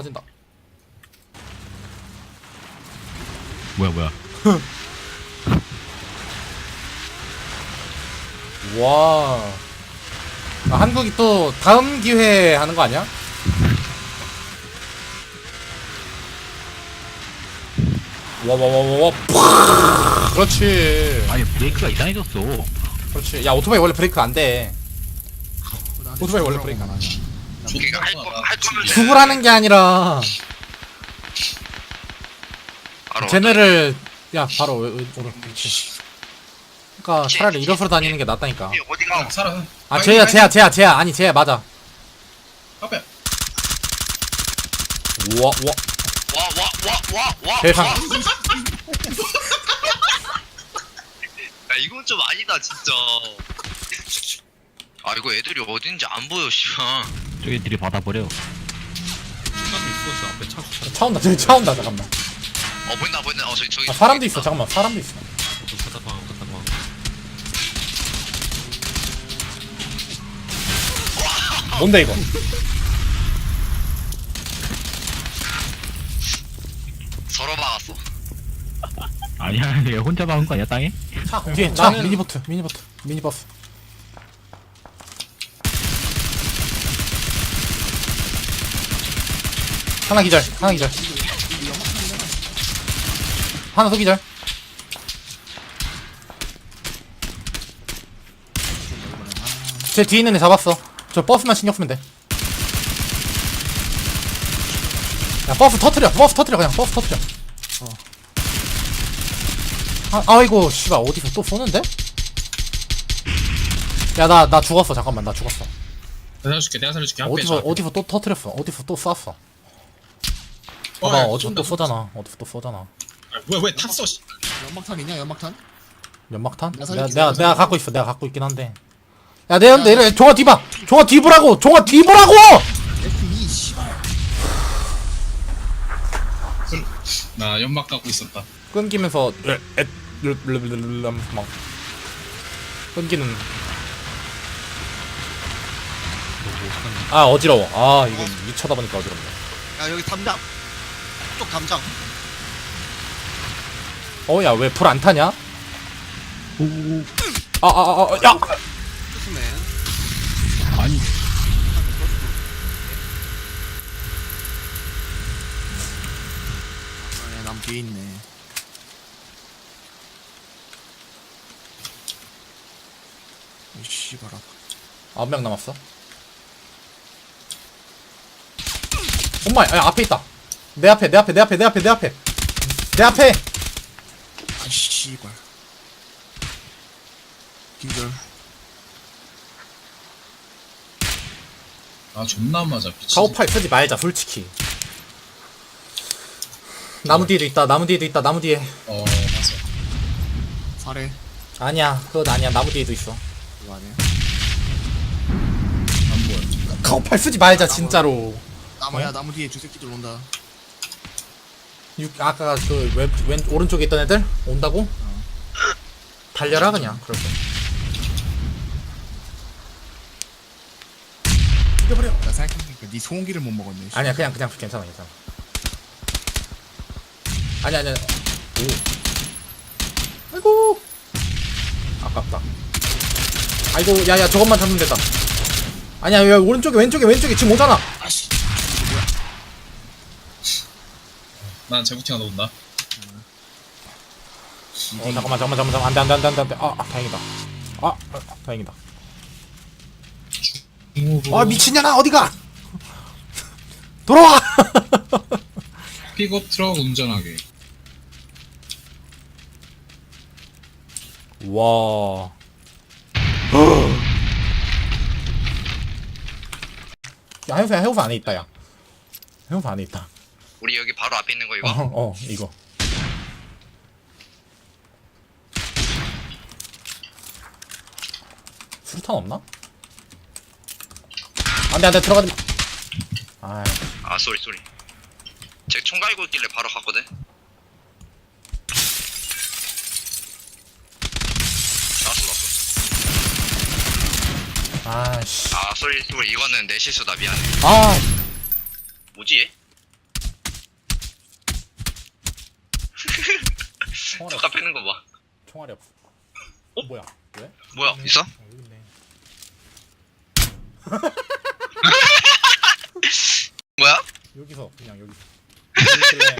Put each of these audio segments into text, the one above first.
터진다. 뭐야 뭐야? 와. 아, 한국이 또 다음 기회에 하는 거 아니야? 와와와와와. 그렇지. 아니 브레이크가 이상해졌어. 그렇지. 야 오토바이 원래 브레이크 안돼. 오토바이 원래 브레이크 안 하냐 그러니까 할, 거, 할 거면 죽으라는 게 아니라. 바로 쟤네를 야 바로 왜- 왜- 오른 그렇지. 그니까 차라리 일어서러 다니는 게 낫다니까. 어디- 어디가? 살아. 아 쟤야 쟤야 쟤야 쟤야. 아니 쟤야 맞아. 앞에. 우와. 우와 와와와와와. 세상. 야 이건 좀 아니다 진짜 아 이거 애들이 어딘지 안 보여 씨발. 저기들이 받아버려. 있었어 앞에 차. 차 온다 저기 차 온다 잠깐만. 어 보인다 보인다. 어 저기 저기. 아, 사람도 있어 잠깐만. 사람도 있어. 뭔데 이거? 서로 막았어. 아니야 얘 혼자 막은 거 아니야 땅에? 차 뒤에 차 미니보트 미니보트 미니버스 하나 기절 하나 기절. 하나 더 기절. 제 뒤에 있는 애 잡았어. 저 버스만 신경 쓰면 돼 야 버스 터트려 버스 터트려 그냥 버스 터트려. 아, 아이고 씨발 어디서 또 쏘는데? 야 나 나 죽었어. 잠깐만 나 죽었어. 내가 살려줄게. 내가 살려줄게. 앞에 어디서 차. 어디서 또 터트렸어? 어디서 또 쐈어 어, 봐봐 야, 어디서 또 쏜다, 쏘잖아. 어디서 또 쏘잖아. 아, 뭐야 왜 탔어? 씨. 연막탄 있냐 연막탄? 연막탄? 내가 내가 내가 내가 내가 갖고 있어 내가 갖고 있긴 한데. 야 내가 내려 종아 뒤봐! 종아 뒤보라고! 종아 뒤보라고! F2 씨발. 나 연막 갖고 있었다. 끊기면서 막 끊기는. 아 어지러워. 아 이거 이 쳐다보니까 어지럽네. 야 여기 담 장쪽 담장 어 야 왜 불 안 타냐? 아 아아야 조심해 아니 아남 뒤에 있네 이 씨발아 아홉 명 남았어. 엄마, 야 앞에 있다. 내 앞에, 내 앞에, 내 앞에, 내 앞에, 내 앞에, 내 앞에. 아 씨발 기절 아 존나 맞아. 미친. 가오팔 쓰지 말자, 솔직히. 나무 뒤에도 있다, 나무 뒤에도 있다, 나무 뒤에. 어 맞아. 살해 아니야, 그건 아니야, 나무 뒤에도 있어. 이거 아니야 안 보여. 가오팔 쓰지 말자, 진짜로. 나무야 나무 뒤에 저 새끼들 온다 육, 아까 그 왼, 왼 오른쪽에 있던 애들 온다고? 달려라 그냥. 그럴 거. 죽여버려 나 생각해보니까 네 소고기를 못 먹었네 씨. 아니야, 그냥 그냥 괜찮아, 괜찮아. 아니 아니. 아니. 오. 아이고. 아깝다. 아이고, 야야 저것만 잡으면 된다. 아니야, 야, 오른쪽에 왼쪽에 왼쪽에 지금 오잖아. 아씨 난 제부팅가 나온다. 어 잠깐만 잠깐만 잠깐만 안돼 안돼 안돼 안돼 안돼. 아, 아 다행이다. 아, 아 다행이다. 아 미친년아 어디가? 돌아와. 픽업 트럭 운전하게. 와. 야 해우사 해우사 안에 있다 야. 해우사 안에 있다. 우리 여기 바로 앞에 있는 거 이거 어, 어 이거. 수류탄 없나? 안돼 안돼 들어가지. 아, 아 쏘리 쏘리 쟤총 갈고 있길래 바로 갔거든 나왔어 나왔어 아씨. 아 쏘리 쏘리 이거는 내 실수다 미안해 아, 뭐지 얘? 총알이 없어 패는 거 봐. 총알이 없어 어? 뭐야 왜? 뭐야 있어? 어, 여기 있네 뭐야? 여기서 그냥 여기 있길래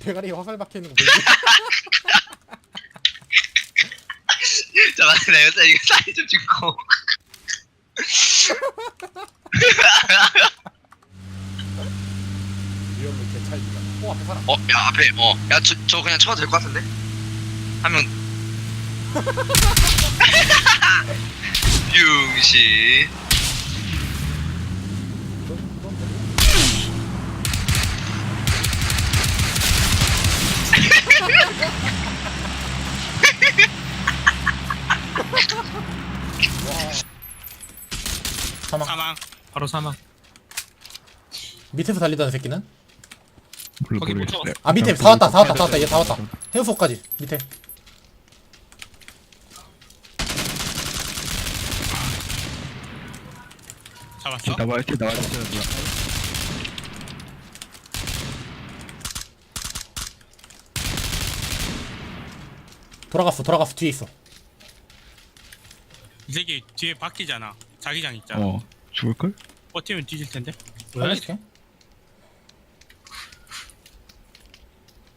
대가리에 화살 박혀 있는 거 보이지? 잠깐 나 여기서 이거 사진 좀 찍고. 리얼로 개찰지가 어 앞에 사람 어, 야 앞에 어, 야저 저 그냥 쳐도 될 것 같은데? 한 명. 융시. 사망 사망. 바로 사망. 밑에서 달리던 새끼는? 거기 못. 잡았어. 아 밑에 다 왔다 다 왔다 다 왔다 얘 다 왔다 해우소까지 밑에 잡았어? 나와 이렇게 나와 있어 뭐야 돌아갔어 돌아갔어 뒤에 있어 이 새끼 뒤에 바뀌잖아. 자기장 있잖아. 어 죽을걸? 버티면 뒤질 텐데. 살려줄게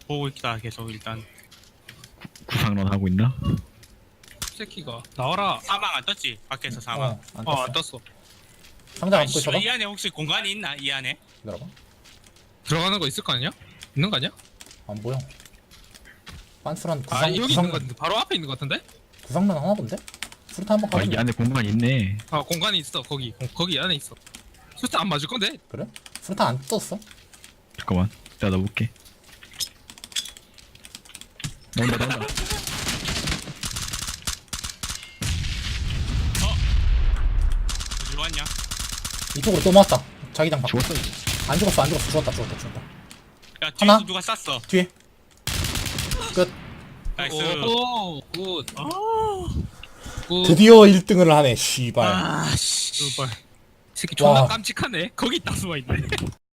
보고 있다 계속 일단. 구상론 하고 있나? 새끼가 나와라. 사망 안 떴지? 밖에서 사망. 어, 안 어, 안 떴어. 상자 아, 안고 있어봐 이 안에 혹시 공간이 있나? 이 안에? 기다려봐 들어가는 거 있을 거 아니야? 있는 거 아니야? 안 보여 빤스란 아 구상 여기 구상 있는 거 같은데 바로 앞에 있는 거 같은데? 구상란 하나 본데? 수류탄 한번 아이 안에 공간 있네 아 공간이 있어 거기 공- 거기 안에 있어 수트 안 맞을 건데? 그래? 수류탄 안 떴어? 잠깐만 내가 넣어볼게 나온다 나온다 어디로 왔냐? 이쪽으로 또 모았다. 자기장 밖 죽었어 안 죽었어 안 죽었어. 죽었다 죽었다 죽었다. 야, 하나? 뒤에서 누가 쐈어? 뒤에. 끝. 나이스. 오굿. 아, 굿. 드디어 1등을 하네 씨발. 아씨. 새끼 와. 존나 깜찍하네. 거기 딱 숨어있네